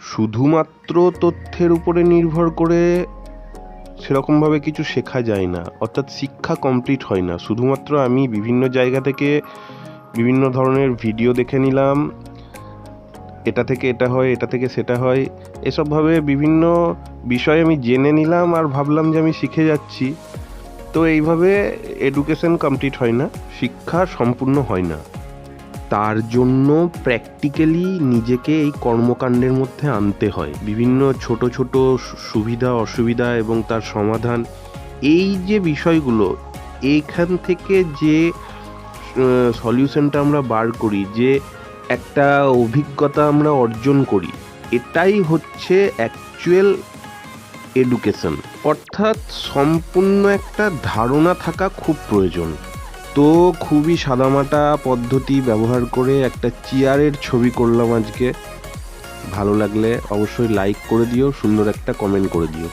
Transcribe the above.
শুধুমাত্র তথ্যের উপরে নির্ভর করে সেরকমভাবে কিছু শেখা যায় না। অর্থাৎ শিক্ষা কমপ্লিট হয় না। শুধুমাত্র আমি বিভিন্ন জায়গা থেকে বিভিন্ন ধরনের ভিডিও দেখে নিলাম। এটা থেকে এটা হয়, এটা থেকে সেটা হয়। এসবভাবে বিভিন্ন বিষয় আমি জেনে নিলাম আর ভাবলাম যে আমি শিখে যাচ্ছি। তো এইভাবে এডুকেশন কমপ্লিট হয় না। শিক্ষা সম্পূর্ণ হয় না। তার জন্য প্র্যাকটিক্যালি নিজেকে এই কর্মকাণ্ডের মধ্যে আনতে হয়। বিভিন্ন ছোট ছোট সুবিধা, অসুবিধা এবং তার সমাধান। এই যে বিষয়গুলো, এইখান থেকে যে সলিউশনটা আমরা বার করি, যে একটা অভিজ্ঞতা আমরা অর্জন করি, এটাই হচ্ছে অ্যাকচুয়াল এডুকেশন অর্থাৎ সম্পূর্ণ একটা ধারণা থাকা খুব প্রয়োজন। তো খুবই সাদামাটা পদ্ধতি ব্যবহার করে একটা চেয়ারের ছবি করলাম আজকে। ভালো লাগলে অবশ্যই লাইক করে দিও, সুন্দর একটা কমেন্ট করে দিও।